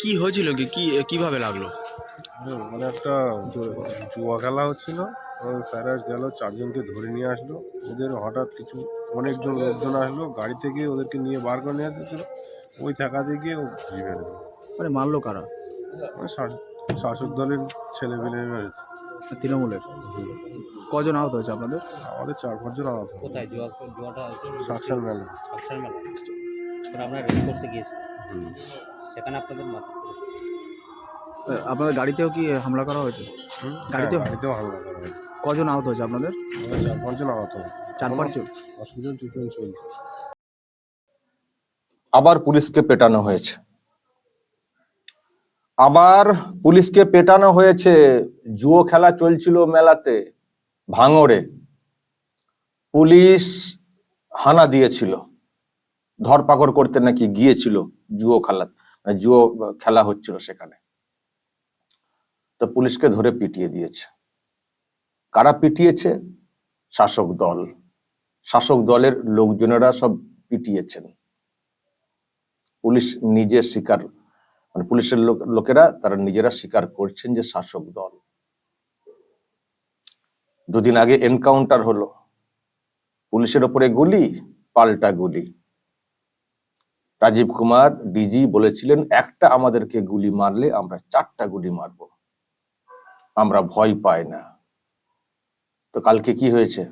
কি হয়েছিল কি কি কীভাবে লাগল? মানে একটা জুয়া খেলা হচ্ছিল স্যার গেল চারজনকে ধরে নিয়ে আসলো। ওদের হঠাৎ কিছু অনেকজন লোকজন আসলো গাড়ি থেকে ওদেরকে নিয়ে বার করে নিয়ে আসছিল ওই থাকা থেকে ও ঘুরি মেরে দিল মানে মারলো কারা? মানে শাসক দলের ছেলে পেলে মেরেছে তৃণমূলের? কজন আহত হয়েছে আপনাদের? আমাদের চার পাঁচজন আহত। কোথায়? জুয়া জুয়াটা সাকসার মেলা। সাকসার মেলা। আপনারা রেড করতে গিয়েছিলেন হুম। সেখানে আপনাদের মাথা আপনাদের গাড়িতেও কি হামলা করা হয়েছে? গাড়িতেও? হ্যাঁ, গাড়িতেও হামলা করা হয়েছে। কজন আহত হয়েছে আপনাদের? চার পাঁচজন আহত চার পাঁচজন? হসপিটাল ট্রিটমেন্ট চলছে। আবার পুলিশকে পেটানো হয়েছে। আবার পুলিশকে পেটানো হয়েছে। জুয়ো খেলা চলছিল মেলাতে ভাঙড়ে। পুলিশ হানা দিয়েছিল। ধরপাকড় করতে নাকি গিয়েছিল জুয়ো খেলা মানে জুয়ো খেলা হচ্ছিল সেখানে। তো পুলিশকে ধরে পিটিয়ে দিয়েছে। কারা পিটিয়েছে? শাসক দল। শাসক দলের লোকজনেরা সব পিটিয়েছেন। পুলিশ নিজে স্বীকার মানে পুলিশের লোকেরা তারা নিজেরা স্বীকার করছেন যে শাসক দল। দুদিন আগে এনকাউন্টার হলো। পুলিশের ওপরে গুলি, পাল্টা গুলি। রাজীব কুমার, ডিজি বলেছিলেন, একটা আমাদেরকে গুলি মারলে আমরা চারটা গুলি মারব। আমরা ভয় পাই না। তো কালকে কি হয়েছে?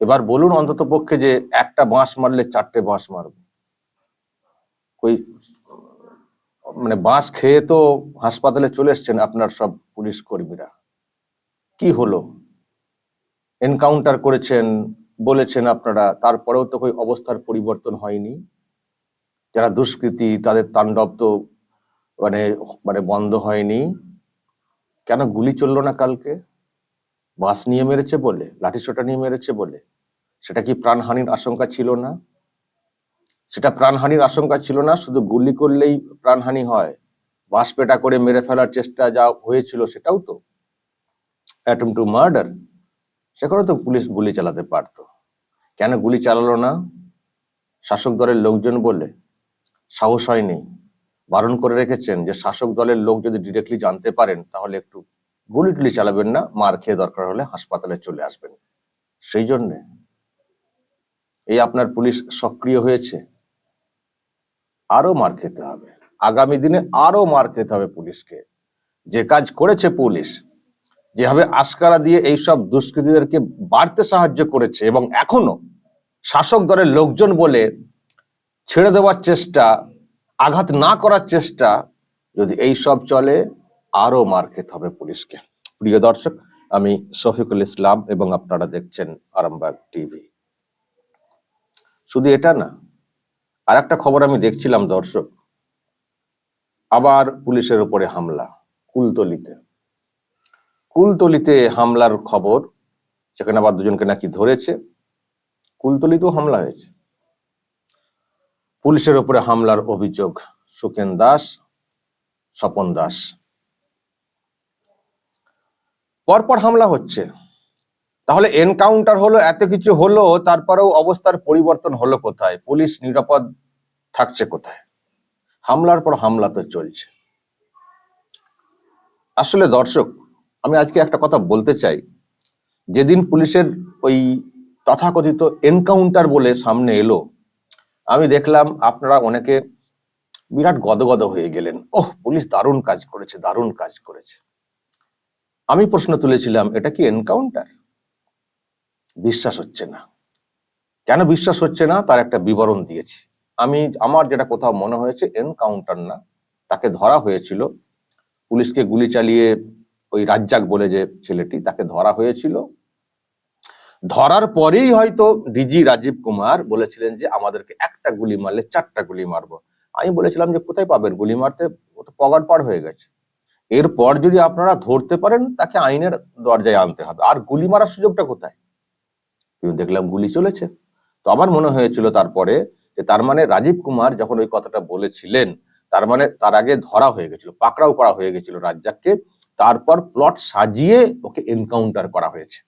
এবার বলুন অন্তত পক্ষে যে একটা বাঁশ মারলে চারটে বাঁশ মারবো। ওই মানে বাঁশ খেয়ে তো হাসপাতালে চলে এসছেন আপনার সব পুলিশ কর্মীরা। কি হলো? এনকাউন্টার করেছেন, বলেছেন আপনারা, তারপরেও তো ওই অবস্থার পরিবর্তন হয়নি। যারা দুষ্কৃতী, তাদের তাণ্ডব তো মানে মানে বন্ধ হয়নি। কেন গুলি চলল না কালকে? বাস নিয়ে মেরেছে বলে, লাঠিসোটা নিয়ে মেরেছে বলে। সেটা কি প্রাণহানির আশঙ্কা ছিল না? সেটা প্রাণহানির আশঙ্কা ছিল না, শুধু গুলি করলেই প্রাণহানি হয়। বাঁশ পেটা করে মেরে ফেলার চেষ্টা যা হয়েছিল সেটাও তো। অ্যাটম টু মার্ডার, সেখানে তো পুলিশ গুলি চালাতে পারতো। কেন গুলি চালালো না? শাসক দলের লোকজন বলে সাহস হয়নি। বারণ করে রেখেছেন যে শাসক দলের লোক যদি ডিরেক্টলি জানতে পারেন, তাহলে একটু গুলি টুলি চালাবেন না, মার খেয়ে দরকার হলে হাসপাতালে চলে আসবেন। সেই জন্যে এই আপনার পুলিশ সক্রিয় হয়েছে। আরও মার খেতে হবে। আগামী দিনে আরও মার খেতে হবে পুলিশকে। যে কাজ করেছে পুলিশ, যেভাবে আস্কারা দিয়ে এইসব দুষ্কৃতীদেরকে বাড়তে সাহায্য করেছে এবং এখনও শাসক দলের লোকজন বলে ছেড়ে দেওয়ার চেষ্টা, আঘাত না করার চেষ্টা, যদি এই সব চলে আরও মার খেতে হবে পুলিশকে। প্রিয় দর্শক, আমি শফিকুল ইসলাম এবং আপনারা দেখছেন আরামবাগ টিভি। শুধু এটা না আর একটা খবর আমি দেখছিলাম দর্শক, আবার পুলিশের উপরে হামলা, কুলতলিতে। কুলতলিতে হামলার খবর সেখানে আবার দুজনকে নাকি ধরেছে, কুলতলিতেও হামলা হয়েছে। পুলিশের উপরে হামলার অভিযোগ সুকেন দাস, স্বপন দাস। পরপর হামলা হচ্ছে। তাহলে এনকাউন্টার হলো, এত কিছু হলো, তারপরেও অবস্থার পরিবর্তন হলো কোথায়? পুলিশ নিরাপদ থাকছে কোথায়? হামলার পর হামলা তো চলছে। আসলে দর্শক, আমি আজকে একটা কথা বলতে চাই। যেদিন পুলিশের ওই তথাকথিত এনকাউন্টার বলে সামনে এলো আমি দেখলাম আপনারা অনেকে বিরাট গদগদ হয়ে গেলেন। ওহ, পুলিশ দারুণ কাজ করেছে, দারুণ কাজ করেছে। আমি প্রশ্ন তুলেছিলাম, এটা কি এনকাউন্টার? বিশ্বাস হচ্ছে না। কেন বিশ্বাস হচ্ছে না? তার একটা বিবরণ দিয়েছি। আমি, আমার যেটা কোথাও মনে হয়েছে, এনকাউন্টার না, তাকে ধরা হয়েছিল। পুলিশকে গুলি চালিয়ে ওই রাজ্জাক বলে যে ছেলেটি, তাকে ধরা হয়েছিল। ধরার পরেই হয়তো ডিজি রাজীব কুমার বলেছিলেন যে, আমাদেরকে একটা গুলি মারলে চারটা গুলি মারবো। আমি বলেছিলাম যে, কোথায় পাবেন গুলি মারতে? ও তো পগার পার হয়ে গেছে। এরপর যদি আপনারা ধরতে পারেন, তাকে আইনের দরজায় আনতে হবে। আর গুলি মারার সুযোগটা কোথায়? কিন্তু দেখলাম গুলি চলেছে। তো আমার মনে হয়েছিল তারপরে যে, তার মানে রাজীব কুমার যখন ওই কথাটা বলেছিলেন, তার মানে তার আগে ধরা হয়ে গেছিল, পাকড়াও করা হয়ে গেছিল রাজ্জাককে। তারপর প্লট সাজিয়ে ওকে এনকাউন্টার করা হয়েছে।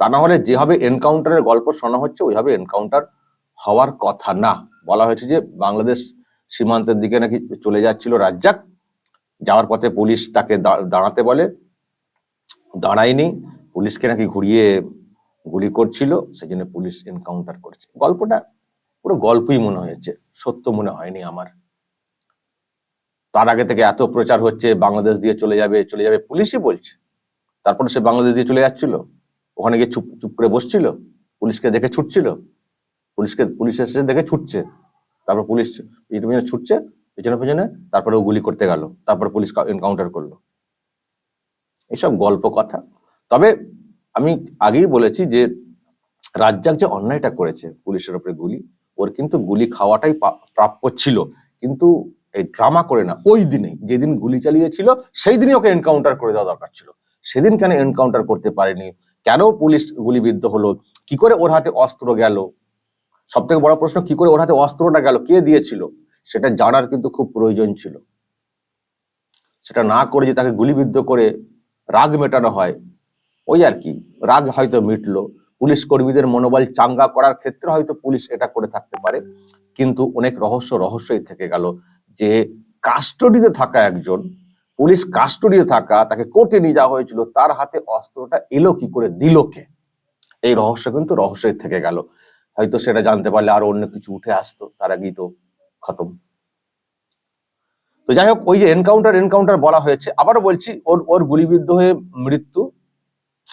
তা না হলে যেভাবে এনকাউন্টারের গল্প শোনা হচ্ছে, ওইভাবে এনকাউন্টার হওয়ার কথা না। বলা হয়েছে যে বাংলাদেশ সীমান্তের দিকে নাকি চলে যাচ্ছিল রাজ্জাক। যাওয়ার পথে পুলিশ তাকে দাঁড়াতে বলে। দাঁড়ায়নি, পুলিশকে নাকি ঘুরিয়ে গুলি করছিল সেই জন্য পুলিশ এনকাউন্টার করেছে। গল্পটা পুরো গল্পই মনে হয়েছে, সত্য মনে হয়নি আমার। তার আগে থেকে এত প্রচার হচ্ছে, বাংলাদেশ দিয়ে চলে যাবে চলে যাবে, পুলিশই বলছে। তারপরে সে বাংলাদেশ দিয়ে চলে যাচ্ছিল। ওখানে গিয়ে চুপ চুপ করে বসছিল, পুলিশকে দেখে ছুটছিল। পুলিশকে, পুলিশ এসে দেখে ছুটছে। তারপর পুলিশ পিছনে পিছনে ছুটছে, পিছনে পিছনে তারপরে ও গুলি করতে গেল। তারপর পুলিশ এনকাউন্টার করল। এসব গল্প কথা। তবে আমি আগেই বলেছি যে রাজ্জাক যে অন্যায়টা করেছে পুলিশের উপরে গুলি, ওর কিন্তু গুলি খাওয়াটাই প্রাপ্য ছিল। কিন্তু এই ড্রামা করে না, ওই দিনেই যেদিন গুলি চালিয়েছিল, সেই দিনই ওকে এনকাউন্টার করে দেওয়া দরকার ছিল। সেদিন কেন এনকাউন্টার করতে পারেনি? কেন পুলিশ গুলিবিদ্ধ হলো? কি করে ওর হাতে অস্ত্র গেল? সব থেকে বড় প্রশ্ন, কি করে ওর হাতে অস্ত্রটা গেল? কে দিয়েছিল? সেটা জানার কিন্তু খুব প্রয়োজন ছিল। সেটা না করে যে তাকে গুলিবিদ্ধ করে রাগ মেটানো হয়, ওই আর কি। রাগ হয়তো মিটলো। পুলিশ কর্মীদের মনোবল চাঙ্গা করার ক্ষেত্রে হয়তো পুলিশ এটা করে থাকতে পারে। কিন্তু অনেক রহস্য রহস্যই থেকে গেল যে কাস্টডিতে থাকা একজন পুলিশ কাস্টডিতে থাকা, তাকে কোর্টে নিয়ে যাওয়া হয়েছিল, তার হাতে অস্ত্রটা এলো কি করে, দিল কে? এই রহস্য কিন্তু রহস্যই থেকে গেল। হয়তো সেটা জানতে পারলে আরও অন্য কিছু উঠে আসতো, তার আগেই তো খতম। তো যাই হোক, ওই যে এনকাউন্টার এনকাউন্টার বলা হয়েছে। আবারও বলছি, ওর ওর গুলিবিদ্ধ হয়ে মৃত্যু,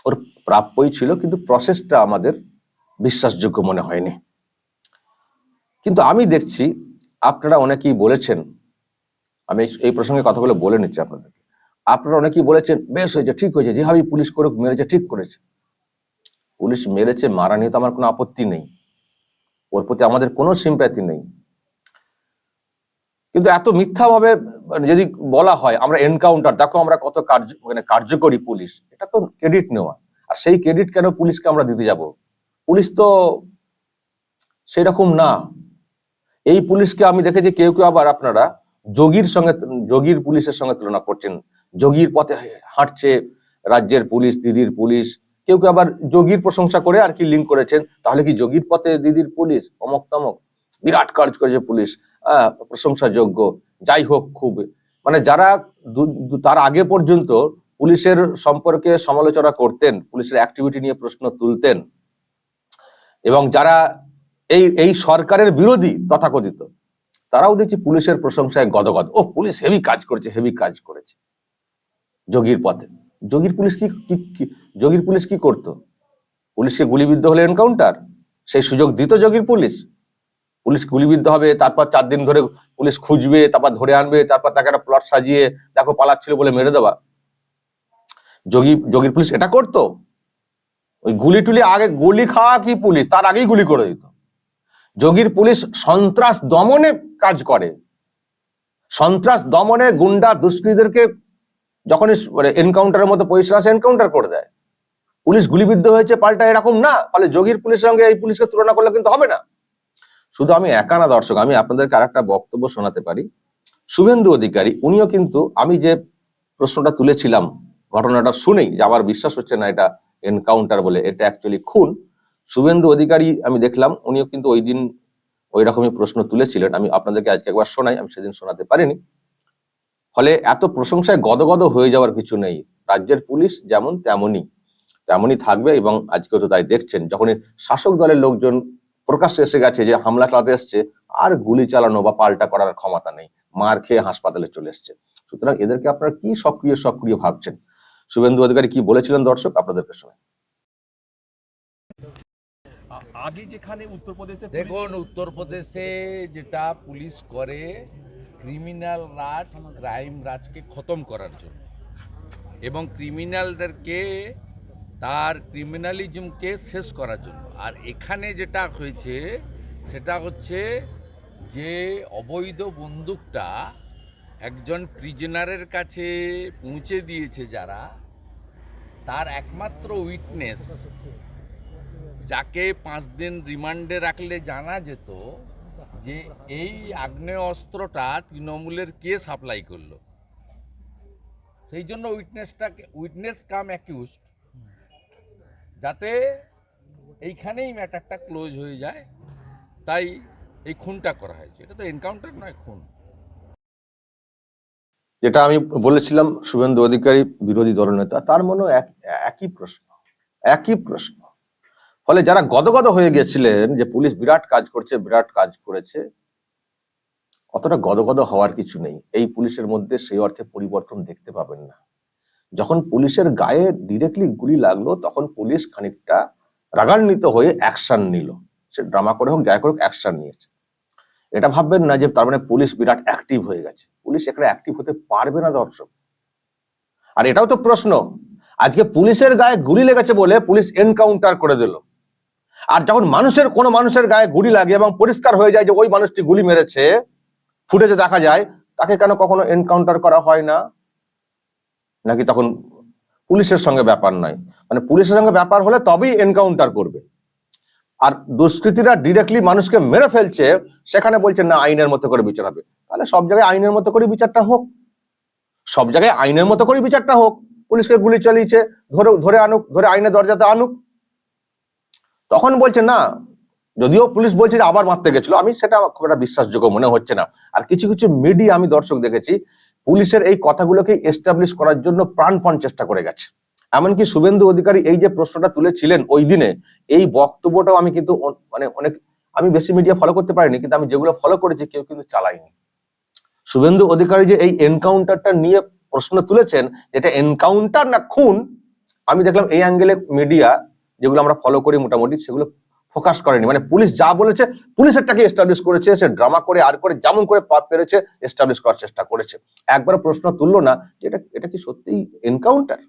ওর প্রাপ্যই ছিল, কিন্তু প্রসেসটা আমাদের বিশ্বাসযোগ্য মনে হয়নি। কিন্তু আমি দেখছি, আপনারা অনেকেই বলেছেন আমি এই- প্রসঙ্গে কথাগুলো বলে নিচ্ছি আপনাদেরকে। আপনারা অনেকেই বলেছেন, বেশ হয়েছে, ঠিক হয়েছে, যেভাবে পুলিশ করে মেরেছে, ঠিক করেছে। পুলিশ মেরেছে, মারা নিয়ে তো আমার কোনো আপত্তি নেই। ওর প্রতি আমাদের কোনো সিম্প্যাথি নেই। কিন্তু এত মিথ্যাভাবে মানে যদি বলা হয়, আমরা এনকাউন্টার দেখো আমরা কত কার্য মানে কার্যকরী পুলিশ, এটা তো ক্রেডিট নেওয়া। আর সেই ক্রেডিট কেন পুলিশকে আমরা দিতে যাব? পুলিশ তো সেই রকম না। এই পুলিশকে আমি দেখেছি, কেউ কেউ আবার আপনারা যোগীর সঙ্গে, যোগীর পুলিশের সঙ্গে তুলনা করছেন। যোগীর পথে হাঁটছে রাজ্যের পুলিশ, দিদির পুলিশ। কেউ কেউ আবার যোগীর প্রশংসা করে আর কি লিঙ্ক করেছেন। তাহলে কি যোগীর পথে দিদির পুলিশ, অমক তমক, বিরাট কাজ করেছে পুলিশ প্রশংসাযোগ্য। যাই হোক, খুব। মানে যারা তার আগে পর্যন্ত পুলিশের সম্পর্কে সমালোচনা করতেন, পুলিশের অ্যাক্টিভিটি নিয়ে প্রশ্ন তুলতেন, এবং যারা এই এই সরকারের বিরোধী তথাকথিত তারাও দেখছি পুলিশের প্রশংসায় গদগদ। ও, পুলিশ হেভি কাজ করেছে হেভি কাজ করেছে। যোগীর পথে। যোগীর পুলিশ কি যোগীর পুলিশ কি করত? পুলিশকে গুলিবিদ্ধ হলে এনকাউন্টার সেই সুযোগ দিত যোগীর পুলিশ? পুলিশ গুলিবিদ্ধ হবে, তারপর চার দিন ধরে পুলিশ খুঁজবে, তারপর ধরে আনবে, তারপর তাকে একটা প্লট সাজিয়ে দেখো পালাচ্ছিল বলে মেরে দেওয়া। যোগী, যোগীর পুলিশ এটা করতো। ওই গুলি টুলি আগে গুলি খাওয়া কি পুলিশ? তার আগেই গুলি করে দিত। যোগীর পুলিশ সন্ত্রাস দমনে কাজ করে। সন্ত্রাস দমনে গুন্ডা দুষ্কৃতীদেরকে যখনই মানে এনকাউন্টারের মতো পজিশন আসে এনকাউন্টার করে দেয়। পুলিশ গুলিবিদ্ধ হয়েছে, পাল্টা এরকম না। ফলে যোগীর পুলিশের সঙ্গে এই পুলিশকে তুলনা করলে কিন্তু হবে না। শুধু আমি একা না, দর্শক, আমি আপনাদেরকে আর একটা বক্তব্য শোনাতে পারি। শুভেন্দু অধিকারী, উনিও কিন্তু আমি যে প্রশ্নটা তুলেছিলাম, ঘটনাটা শুনেই, যে আমার বিশ্বাস হচ্ছে না এটা এনকাউন্টার বলে, এটা অ্যাকচুয়ালি খুন। শুভেন্দু অধিকারী আমি দেখলাম, উনিও কিন্তু ওই দিন ওই রকমই প্রশ্ন তুলেছিলেন। আমি আপনাদেরকে আজকে একবার শোনাই, আমি সেদিন শোনাতে পারিনি। ফলে এত প্রশংসায় গদগদ হয়ে যাওয়ার কিছু নেই। রাজ্যের পুলিশ যেমন তেমনই তেমনই থাকবে এবং আজকেও তো তাই দেখছেন, যখনই শাসক দলের লোকজন প্রকাশ্যে এসে গেছে যে হামলা চালাতে এসছে, আর গুলি চালানো বা পাল্টা করার ক্ষমতা নেই, মার খেয়ে হাসপাতালে চলে এসছে। সুতরাং এদেরকে আপনারা কি সক্রিয় সক্রিয় ভাবছেন? শুভেন্দু অধিকারী কি বলেছিলেন দর্শক? আপনাদেরকে শোনাই। আ- আগে যেখানে উত্তরপ্রদেশে দেখুন, উত্তরপ্রদেশে যেটা পুলিশ করে ক্রিমিনাল রাজ ক্রাইম রাজকে খতম করার জন্য। এবং ক্রিমিনালদেরকে তার ক্রিমিনালিজমকে শেষ করার জন্য। আর এখানে যেটা হয়েছে, সেটা হচ্ছে যে অবৈধ বন্দুকটা একজন প্রিজনারের কাছে পৌঁছে দিয়েছে যারা, তার একমাত্র উইটনেস যাকে পাঁচ দিন রিমান্ডে রাখলে জানা যেত যে এই আগ্নেয় অস্ত্রটা তৃণমূলের কে সাপ্লাই করল। সেই জন্য উইটনেসটাকে উইটনেস কাম অ্যাকিউজ যাতে এইখানেই ম্যাটারটা ক্লোজ হয়ে যায়। তাই এই খুনটা করা হয়েছে। এটা তো এনকাউন্টার নয়, খুন। যেটা আমি বলেছিলাম, শুভেন্দু অধিকারী বিরোধী দলনেতা, তার এক- একই প্রশ্ন। একই প্রশ্ন। ফলে যারা গদগদ হয়ে গেছিলেন যে পুলিশ বিরাট কাজ করছে, বিরাট কাজ করেছে, অতটা গদগদ হওয়ার কিছু নেই। এই পুলিশের মধ্যে সেই অর্থে পরিবর্তন দেখতে পাবেন না। যখন পুলিশের গায়ে ডিরেক্টলি গুলি লাগল, তখন পুলিশ খানিকটা রাগান্বিত হয়ে অ্যাকশন নিল। সে ড্রামা করে হোক, যাই করে হোক অ্যাকশন নিয়েছে। এটা ভাববেন না যে তার মানে পুলিশ বিরাট অ্যাক্টিভ হয়ে গেছে। পুলিশ এখানে অ্যাক্টিভ হতে পারবে না দর্শক। আর এটাও তো প্রশ্ন, আজকে পুলিশের গায়ে গুলি লেগেছে বলে পুলিশ এনকাউন্টার করে দিল। আর যখন মানুষের, কোনো মানুষের গায়ে গুলি লাগে এবং পরিষ্কার হয়ে যায় যে ওই মানুষটি গুলি মেরেছে, ফুটেজে দেখা যায়, তাকে কেন কখনো এনকাউন্টার করা হয় না? নাকি তখন পুলিশের সঙ্গে ব্যাপার নয়। মানে পুলিশের সঙ্গে ব্যাপার হলে তবেই এনকাউন্টার করবে। আর দুষ্কৃতীরা ডিরেক্টলি মানুষকে মেরে ফেলছে, সেখানে বলছে, না, আইনের মতো করে বিচার হবে। তাহলে সব জায়গায় আইনের মতো করে বিচারটা হোক। সব জায়গায় আইনের মতো করে বিচারটা হোক। পুলিশকে গুলি চালিয়েছে, ধরে ধরে আনুক, ধরে আইনের দরজাতে আনুক। তখন বলছে, না, যদিও পুলিশ বলছে যে আবার মারতে গেছিল, আমি সেটা খুব একটা বিশ্বাসযোগ্য মনে হচ্ছে না। আর কিছু কিছু মিডিয়া আমি দর্শক দেখেছি, পুলিশের এই কথাগুলোকে এস্টাবলিশ করার জন্য প্রাণপণ চেষ্টা করে গেছে। এমনকি শুভেন্দু অধিকারী এই যে প্রশ্নটা তুলেছিলেন ওই দিনে, এই বক্তব্যটাও আমি কিন্তু মানে অনেক, আমি বেশি মিডিয়া ফলো করতে পারিনি, কিন্তু আমি যেগুলো ফলো করেছি কেউ কিন্তু চালাইনি শুভেন্দু অধিকারী যে এই এনকাউন্টারটা নিয়ে প্রশ্ন তুলেছেন, যেটা এনকাউন্টার না খুন, আমি দেখলাম এই অ্যাঙ্গেলে মিডিয়া যেগুলো আমরা ফলো করি মোটামুটি, সেগুলো ফোকাস করেনি। মানে পুলিশ যা বলেছে, পুলিশেরটাকে এস্টাবলিশ করেছে, সে ড্রামা করে, আর করে, যেমন করে পা পেরেছে এস্টাবলিশ করার চেষ্টা করেছে। একবার প্রশ্ন তুললো না যে এটা এটা কি সত্যিই এনকাউন্টার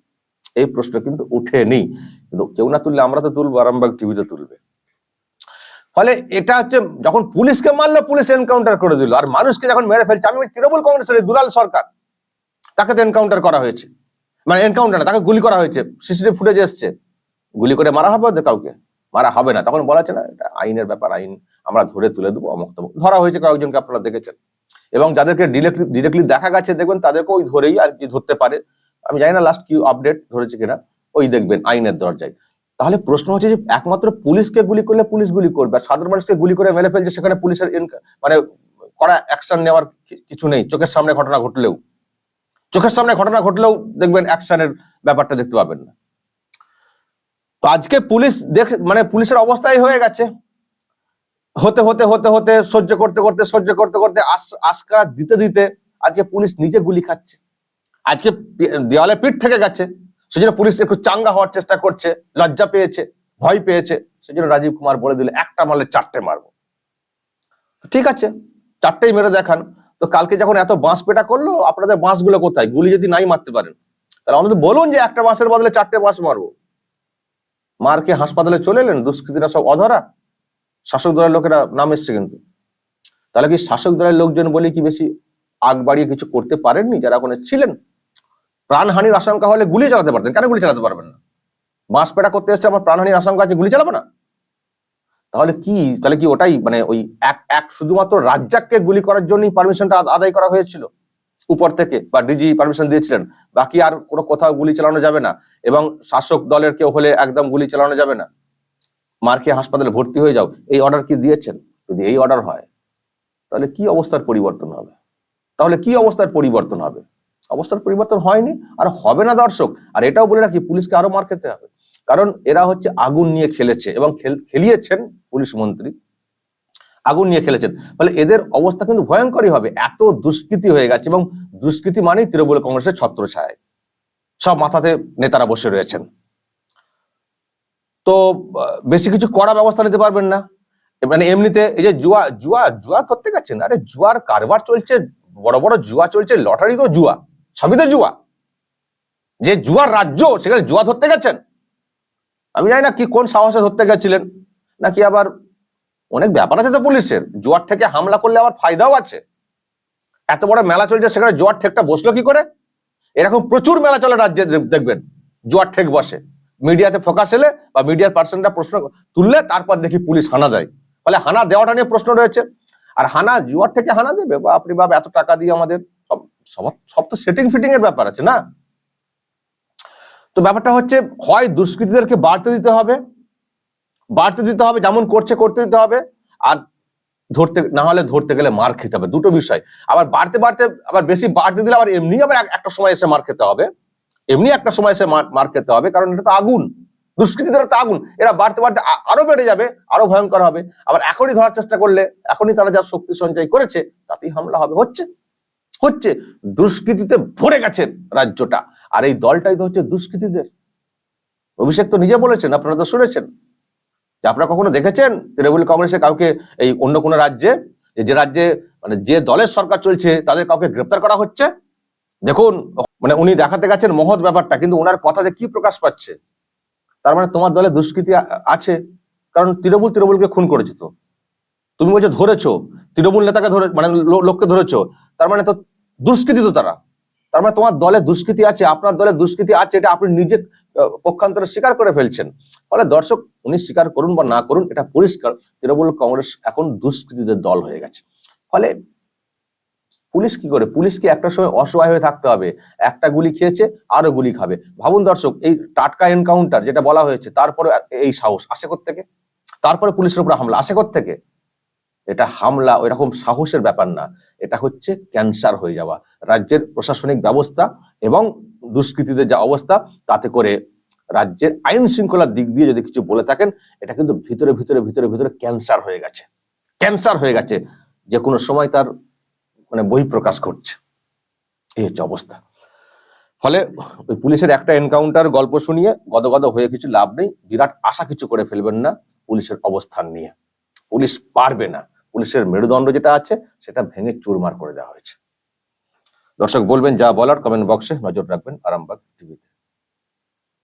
এই প্রশ্ন কিন্তু উঠেনি। কিন্তু কেউ না তুললে আমরা তো তুলবো, আরামবাগ টিভিতে তুলবে। ফলে এটা হচ্ছে, যখন পুলিশকে মারলো, পুলিশ এনকাউন্টার করে দিল। আর মানুষকে যখন মেরে ফেলছে, আমি তৃণমূল কংগ্রেসের দুলাল সরকার, তাকে তো এনকাউন্টার করা হয়েছে। মানে এনকাউন্টার না, তাকে গুলি করা হয়েছে। সিসিটিভি ফুটেজ এসছে। গুলি করে মারা হবে ওদের কাউকে? মারা হবে না। তখন বলা না, এটা আইনের ব্যাপার, আইন আমরা ধরে তুলে দেবো অমুক তমুক। ধরা হয়েছে কয়েকজনকে আপনারা দেখেছেন। এবং যাদেরকে ডিরেক্টলি ডিরেক্টলি দেখা গেছে, দেখবেন তাদেরকে ওই ধরেই আর কি ধরতে পারে। আমি জানি না লাস্ট কি আপডেট ধরেছে কিনা, ওই দেখবেন আইনের দরজায়। তাহলে প্রশ্ন হচ্ছে যে একমাত্র পুলিশকে গুলি করলে পুলিশ গুলি করবে, আর সাধারণ মানুষকে গুলি করে মেরে ফেলছে সেখানে পুলিশের মানে করা অ্যাকশন নেওয়ার কিছু নেই। চোখের সামনে ঘটনা ঘটলেও, চোখের সামনে ঘটনা ঘটলেও দেখবেন অ্যাকশনের ব্যাপারটা দেখতে পাবেন না। তো আজকে পুলিশ দেখ মানে পুলিশের অবস্থাই হয়ে গেছে। হতে হতে হতে হতে, সহ্য করতে করতে, সহ্য করতে করতে আস- আস্কারা দিতে দিতে আজকে পুলিশ নিজে গুলি খাচ্ছে। আজকে দেওয়ালে পিঠ থেকে গেছে। সেজন্য পুলিশ একটু চাঙ্গা হওয়ার চেষ্টা করছে, লজ্জা পেয়েছে, ভয় পেয়েছে। সেজন্য রাজীব কুমার বলে দিলে, একটা মারলে চারটে মারবো। ঠিক আছে, চারটেই মেরে দেখান। তো কালকে যখন এত বাঁশ পেটা করল, আপনাদের বাঁশগুলো কোথায়? গুলি যদি নাই মারতে পারেন। তাহলে আমাদের বলুন যে একটা বাঁশের বদলে চারটে বাঁশ মারবো। মারকে হাসপাতালে চলে এলেন, দুষ্কৃতীরা সব অধরা। শাসক দলের লোকেরা নাম এসছে কিন্তু। তাহলে কি শাসক দলের লোকজন বলে কি বেশি আগ বাড়িয়ে কিছু করতে পারেননি? যারা ওখানে ছিলেন, প্রাণহানির আশঙ্কা হলে গুলি চালাতে পারতেন। কেন গুলি চালাতে পারবেন না? বাঁশ পেটা করতে এসছে আমার প্রাণহানির আশঙ্কা আছে, গুলি চালাবো না? তাহলে কি তাহলে কি ওটাই মানে ওই এক এক শুধুমাত্র রাজ্জাককে গুলি করার জন্যই পারমিশনটা আদায় করা হয়েছিল? উপর থেকে বা ডিজি পারমিশন দিয়েছিলেন, বাকি আর কোনো কোথাও গুলি চালানো যাবে না এবং শাসক দলের কেউ হলে একদম গুলি চালানো যাবে না। মার্কে হাসপাতালে ভর্তি হয়ে যাও, এই অর্ডার কি দিয়েছেন? যদি এই অর্ডার হয়, তাহলে কি অবস্থার পরিবর্তন হবে? তাহলে কি অবস্থার পরিবর্তন হবে? অবস্থার পরিবর্তন হয়নি আর হবে না দর্শক। আর এটাও বলে রাখি, পুলিশকে আরও মার খেতে হবে। কারণ এরা হচ্ছে আগুন নিয়ে খেলেছে এবং খেল- খেলিয়েছেন পুলিশ মন্ত্রী। আগুন নিয়ে খেলেছেন। ফলে এদের অবস্থা কিন্তু ভয়ঙ্করই হবে। এত দুষ্কৃতি হয়ে গেছে এবং দুষ্কৃতি মানেই তৃণমূল কংগ্রেসের ছত্র ছায় সব মাথাতে নেতারা বসে রয়েছেন। তো বেশি কিছু করা ব্যবস্থা নিতে পারবেন না। মানে এমনিতে এই যে জুয়া জুয়া জুয়া ধরতে গেছেন, আরে জুয়ার কারবার চলছে, বড় বড় জুয়া চলছে, লটারি তো জুয়া, সবই তো জুয়া। যে জুয়ার রাজ্য, সেখানে জুয়া ধরতে গেছেন। আমি জানি না কি, কোন সাহসে ধরতে গেছিলেন, নাকি আবার অনেক ব্যাপার আছে তো পুলিশের। জোয়ার থেকে হামলা করলে আবার ফায়দাও আছে। এত বড় মেলা চলছে, সেখানে জোয়ার ঠেকটা বসল কি করে? এরকম প্রচুর মেলা চলে রাজ্যে দেখবেন, জোয়ার ঠেক বসে। মিডিয়াতে ফোকাস এলে বা মিডিয়ার পার্সনটা প্রশ্ন তুললে তারপর দেখি পুলিশ হানা দেয়। ফলে হানা দেওয়াটা নিয়ে প্রশ্ন রয়েছে। আর হানা, জুয়ার থেকে হানা দেবে? বা আপনি বাবা এত টাকা দিয়ে আমাদের সব সব সব তো সেটিং ফিটিং এর ব্যাপার আছে না? তো ব্যাপারটা হচ্ছে, হয় দুষ্কৃতীদেরকে বাড়তে দিতে হবে বাড়তে দিতে হবে, যেমন করছে করতে দিতে হবে। আর ধরতে, না হলে ধরতে গেলে মার খেতে হবে, দুটো বিষয়। আবার বাড়তে বাড়তে, আবার বেশি বাড়তে দিলে আবার এমনি আবার একটা সময় এসে মার খেতে হবে। এমনি একটা সময় এসে মার- খেতে হবে, কারণ এটা তো আগুন। দুষ্কৃতীরা তো আগুন। এরা বাড়তে বাড়তে আরও বেড়ে যাবে, আরও ভয়ঙ্কর হবে। আবার এখনই ধরার চেষ্টা করলে, এখনই তারা যা শক্তি সঞ্চয় করেছে, তাতেই হামলা হবে। হচ্ছে হচ্ছে দুষ্কৃতিতে ভরে গেছে রাজ্যটা। আর এই দলটাই তো হচ্ছে দুষ্কৃতীদের। অভিষেক তো নিজে বলেছেন, আপনারা তো শুনেছেন। যে আপনারা কখনো দেখেছেন তৃণমূল কংগ্রেসের কাউকে এই অন্য কোনো রাজ্যে? যে- রাজ্যে মানে যে দলের সরকার চলছে তাদের কাউকে গ্রেপ্তার করা হচ্ছে? দেখুন মানে উনি দেখাতে গেছেন মহৎ ব্যাপারটা, কিন্তু ওনার কথাতে কি প্রকাশ পাচ্ছে? তার মানে তোমার দলে দুষ্কৃতি আছে। কারণ তৃণমূল তৃণমূলকে খুন করেছে তো। তুমি বলছো ধরেছো, তৃণমূল নেতাকে ধরে মানে লোককে ধরেছো। তার মানে তো দুষ্কৃতি তো তারা। তার মানে তোমার দলে দুষ্কৃতি আছে, আপনার দলে দুষ্কৃতি আছে, এটা আপনি নিজে পক্ষান্তরে স্বীকার করে ফেলছেন। ফলে দর্শক উনি স্বীকার করুন বা না করুন, এটা পরিষ্কার, তৃণমূল কংগ্রেস এখন দুষ্কৃতীদের দল হয়ে গেছে। ফলে পুলিশ কি করে? পুলিশকে একটা সময় অসহায় হয়ে থাকতে হবে। একটা গুলি খেয়েছে, আরও গুলি খাবে। ভাবুন দর্শক, এই টাটকা এনকাউন্টার যেটা বলা হয়েছে, তারপরে এই সাহস আসে থেকে তারপরে পুলিশের উপর হামলা আসে থেকে এটা হামলা ওই রকম সাহসের ব্যাপার না। এটা হচ্ছে ক্যান্সার হয়ে যাওয়া। রাজ্যের প্রশাসনিক ব্যবস্থা এবং দুষ্কৃতীদের যা অবস্থা, তাতে করে রাজ্যের আইন শৃঙ্খলার দিক দিয়ে যদি কিছু বলে থাকেন, এটা কিন্তু ভিতরে ভিতরে ভিতরে ভিতরে ক্যান্সার হয়ে গেছে। ক্যান্সার হয়ে গেছে। যে কোনো সময় তার মানে বই প্রকাশ ঘটছে। এই হচ্ছে অবস্থা। ফলে ওই পুলিশের একটা এনকাউন্টার গল্প শুনিয়ে গদগদ হয়ে কিছু লাভ নেই। বিরাট আশা কিছু করে ফেলবেন না পুলিশের অবস্থান নিয়ে। পুলিশ পারবে না। পুলিশের মেরুদণ্ড যেটা আছে, সেটা ভেঙে চুরমার করে দেওয়া হয়েছে। দর্শক বলবেন যা বলার কমেন্ট বক্সে নজর রাখবেন আরামবাগ টিভিতে